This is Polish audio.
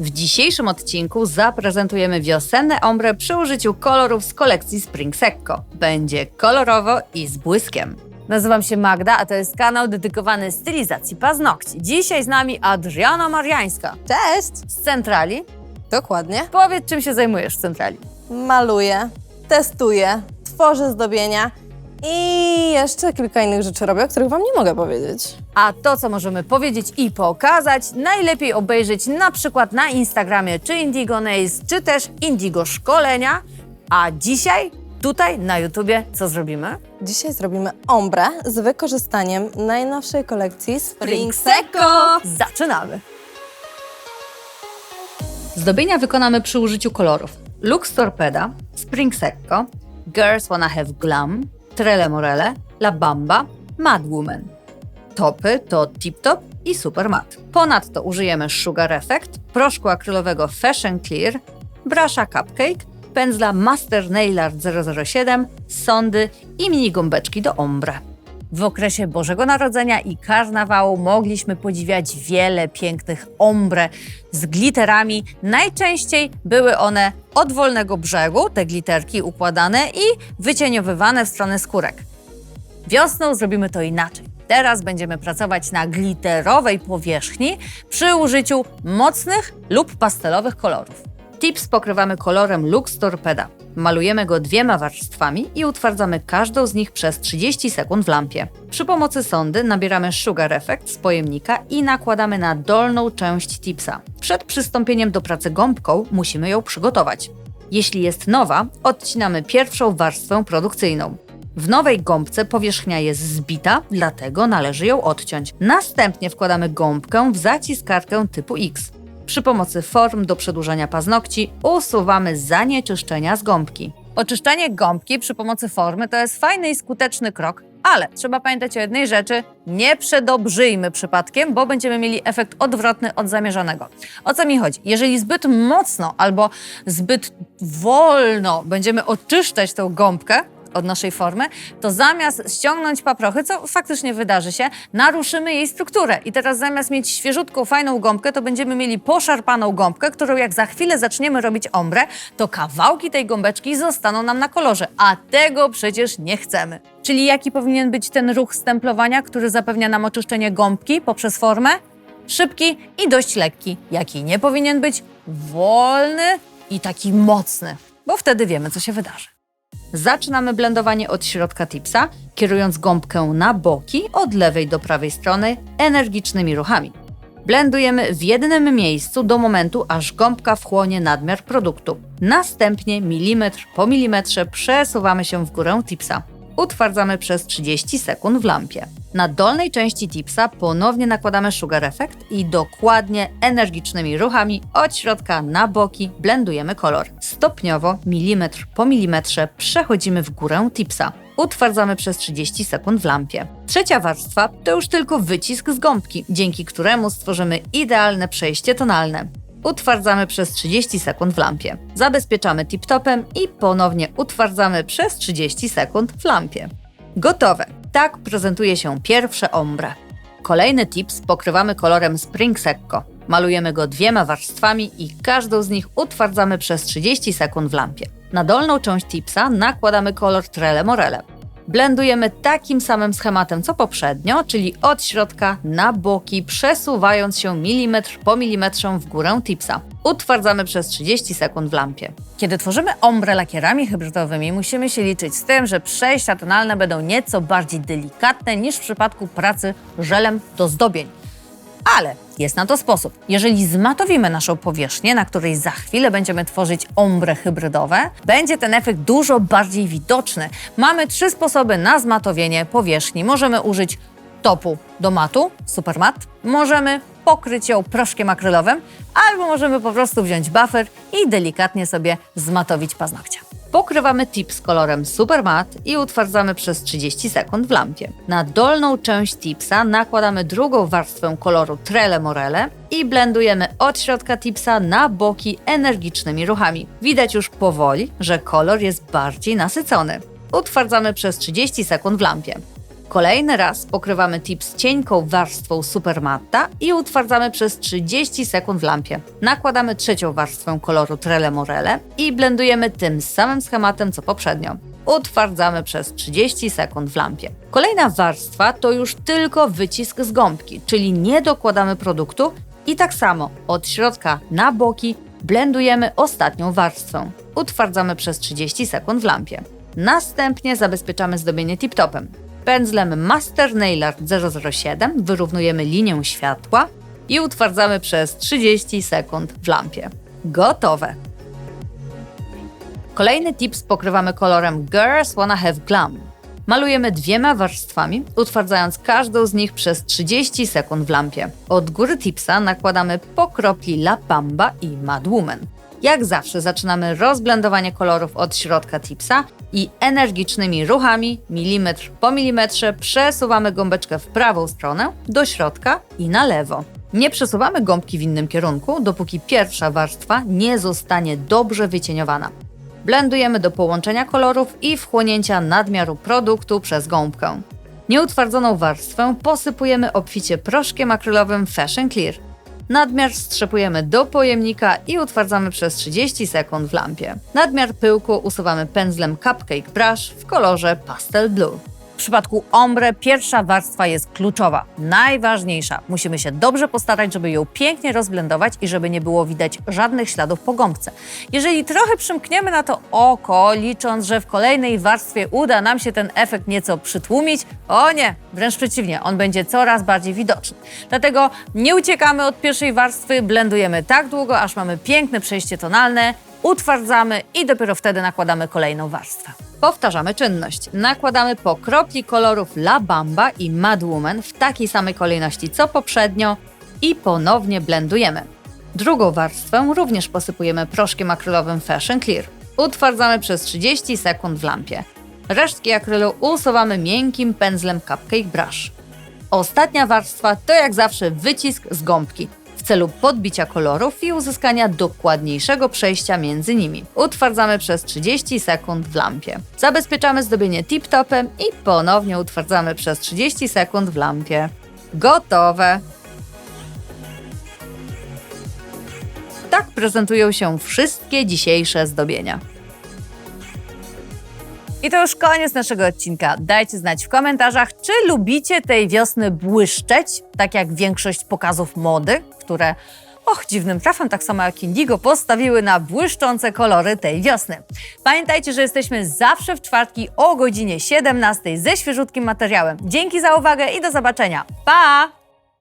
W dzisiejszym odcinku zaprezentujemy wiosenne ombre przy użyciu kolorów z kolekcji Spring Secco. Będzie kolorowo i z błyskiem. Nazywam się Magda, a to jest kanał dedykowany stylizacji paznokci. Dzisiaj z nami Adriana Mariańska Cześć! z Centrali. Dokładnie. Powiedz, czym się zajmujesz w Centrali. Maluję, testuję, tworzę zdobienia i jeszcze kilka innych rzeczy robię, o których Wam nie mogę powiedzieć. A to, co możemy powiedzieć i pokazać, najlepiej obejrzeć na przykład na Instagramie czy Indigo Nails, czy też Indigo Szkolenia. A dzisiaj, tutaj na YouTubie, co zrobimy? Dzisiaj zrobimy ombre z wykorzystaniem najnowszej kolekcji Spring Secco. Zaczynamy! Zdobienia wykonamy przy użyciu kolorów Lux Torpeda, Spring Secco, Girls Wanna Have Glam, Trele Morele, La Bamba, Mad Woman. Topy to Tip Top i Super Matte. Ponadto użyjemy Sugar Effect, proszku akrylowego Fashion Clear, brusza Cupcake, pędzla Master Nail Art 007, sondy i mini gąbeczki do ombre. W okresie Bożego Narodzenia i karnawału mogliśmy podziwiać wiele pięknych ombre z glitterami. Najczęściej były one od wolnego brzegu, te glitterki układane i wycieniowywane w stronę skórek. Wiosną zrobimy to inaczej. Teraz będziemy pracować na glitterowej powierzchni przy użyciu mocnych lub pastelowych kolorów. Tips pokrywamy kolorem Lux Torpeda. Malujemy go dwiema warstwami i utwardzamy każdą z nich przez 30 sekund w lampie. Przy pomocy sondy nabieramy Sugar Effect z pojemnika i nakładamy na dolną część tipsa. Przed przystąpieniem do pracy gąbką musimy ją przygotować. Jeśli jest nowa, odcinamy pierwszą warstwę produkcyjną. W nowej gąbce powierzchnia jest zbita, dlatego należy ją odciąć. Następnie wkładamy gąbkę w zaciskarkę typu X. Przy pomocy form do przedłużania paznokci usuwamy zanieczyszczenia z gąbki. Oczyszczanie gąbki przy pomocy formy to jest fajny i skuteczny krok, ale trzeba pamiętać o jednej rzeczy: nie przedobrzyjmy przypadkiem, bo będziemy mieli efekt odwrotny od zamierzonego. O co mi chodzi? Jeżeli zbyt mocno albo zbyt wolno będziemy oczyszczać tą gąbkę, od naszej formy, to zamiast ściągnąć paprochy, co faktycznie wydarzy się, naruszymy jej strukturę. I teraz zamiast mieć świeżutką, fajną gąbkę, to będziemy mieli poszarpaną gąbkę, którą jak za chwilę zaczniemy robić ombre, to kawałki tej gąbeczki zostaną nam na kolorze, a tego przecież nie chcemy. Czyli jaki powinien być ten ruch stemplowania, który zapewnia nam oczyszczenie gąbki poprzez formę? Szybki i dość lekki. Jaki nie powinien być? Wolny i taki mocny, bo wtedy wiemy, co się wydarzy. Zaczynamy blendowanie od środka tipsa, kierując gąbkę na boki od lewej do prawej strony energicznymi ruchami. Blendujemy w jednym miejscu do momentu, aż gąbka wchłonie nadmiar produktu. Następnie milimetr po milimetrze przesuwamy się w górę tipsa. Utwardzamy przez 30 sekund w lampie. Na dolnej części tipsa ponownie nakładamy Sugar Effect i dokładnie energicznymi ruchami od środka na boki blendujemy kolor. Stopniowo, milimetr po milimetrze przechodzimy w górę tipsa. Utwardzamy przez 30 sekund w lampie. Trzecia warstwa to już tylko wycisk z gąbki, dzięki któremu stworzymy idealne przejście tonalne. Utwardzamy przez 30 sekund w lampie. Zabezpieczamy tip-topem i ponownie utwardzamy przez 30 sekund w lampie. Gotowe. Tak prezentuje się pierwsze ombre. Kolejny tips pokrywamy kolorem Spring Secco. Malujemy go dwiema warstwami i każdą z nich utwardzamy przez 30 sekund w lampie. Na dolną część tipsa nakładamy kolor Trele Morele. Blendujemy takim samym schematem co poprzednio, czyli od środka na boki, przesuwając się milimetr po milimetrze w górę tipsa. Utwardzamy przez 30 sekund w lampie. Kiedy tworzymy ombre lakierami hybrydowymi, musimy się liczyć z tym, że przejścia tonalne będą nieco bardziej delikatne niż w przypadku pracy żelem do zdobień. Ale jest na to sposób. Jeżeli zmatowimy naszą powierzchnię, na której za chwilę będziemy tworzyć ombre hybrydowe, będzie ten efekt dużo bardziej widoczny. Mamy trzy sposoby na zmatowienie powierzchni. Możemy użyć topu do matu, super mat, możemy pokryć ją proszkiem akrylowym, albo możemy po prostu wziąć buffer i delikatnie sobie zmatowić paznokcia. Pokrywamy tips kolorem Super Matte i utwardzamy przez 30 sekund w lampie. Na dolną część tipsa nakładamy drugą warstwę koloru Trele Morele i blendujemy od środka tipsa na boki energicznymi ruchami. Widać już powoli, że kolor jest bardziej nasycony. Utwardzamy przez 30 sekund w lampie. Kolejny raz pokrywamy tips cienką warstwą supermatta i utwardzamy przez 30 sekund w lampie. Nakładamy trzecią warstwę koloru Trele Morele i blendujemy tym samym schematem co poprzednio. Utwardzamy przez 30 sekund w lampie. Kolejna warstwa to już tylko wycisk z gąbki, czyli nie dokładamy produktu i tak samo od środka na boki blendujemy ostatnią warstwę. Utwardzamy przez 30 sekund w lampie. Następnie zabezpieczamy zdobienie tip-topem. Pędzlem Master Nailart 007 wyrównujemy linię światła i utwardzamy przez 30 sekund w lampie. Gotowe! Kolejny tips pokrywamy kolorem Girls Wanna Have Glam. Malujemy dwiema warstwami, utwardzając każdą z nich przez 30 sekund w lampie. Od góry tipsa nakładamy po kropli La Bamba i Mad Woman. Jak zawsze zaczynamy rozblendowanie kolorów od środka tipsa i energicznymi ruchami, milimetr po milimetrze, przesuwamy gąbeczkę w prawą stronę, do środka i na lewo. Nie przesuwamy gąbki w innym kierunku, dopóki pierwsza warstwa nie zostanie dobrze wycieniowana. Blendujemy do połączenia kolorów i wchłonięcia nadmiaru produktu przez gąbkę. Nieutwardzoną warstwę posypujemy obficie proszkiem akrylowym Fashion Clear. Nadmiar strzepujemy do pojemnika i utwardzamy przez 30 sekund w lampie. Nadmiar pyłku usuwamy pędzlem Cupcake Brush w kolorze Pastel Blue. Przypadku ombre pierwsza warstwa jest kluczowa, najważniejsza. Musimy się dobrze postarać, żeby ją pięknie rozblendować i żeby nie było widać żadnych śladów po gąbce. Jeżeli trochę przymkniemy na to oko, licząc, że w kolejnej warstwie uda nam się ten efekt nieco przytłumić, o nie, wręcz przeciwnie, on będzie coraz bardziej widoczny. Dlatego nie uciekamy od pierwszej warstwy, blendujemy tak długo, aż mamy piękne przejście tonalne, utwardzamy i dopiero wtedy nakładamy kolejną warstwę. Powtarzamy czynność. Nakładamy po kropli kolorów La Bamba i Mad Woman w takiej samej kolejności co poprzednio i ponownie blendujemy. Drugą warstwę również posypujemy proszkiem akrylowym Fashion Clear. Utwardzamy przez 30 sekund w lampie. Resztki akrylu usuwamy miękkim pędzlem Cupcake Brush. Ostatnia warstwa to jak zawsze wycisk z gąbki celu podbicia kolorów i uzyskania dokładniejszego przejścia między nimi. Utwardzamy przez 30 sekund w lampie. Zabezpieczamy zdobienie tip-topem i ponownie utwardzamy przez 30 sekund w lampie. Gotowe! Tak prezentują się wszystkie dzisiejsze zdobienia. I to już koniec naszego odcinka. Dajcie znać w komentarzach, czy lubicie tej wiosny błyszczeć, tak jak większość pokazów mody, które, och, dziwnym trafem, tak samo jak Indigo, postawiły na błyszczące kolory tej wiosny. Pamiętajcie, że jesteśmy zawsze w czwartki o godzinie 17 ze świeżutkim materiałem. Dzięki za uwagę i do zobaczenia. Pa!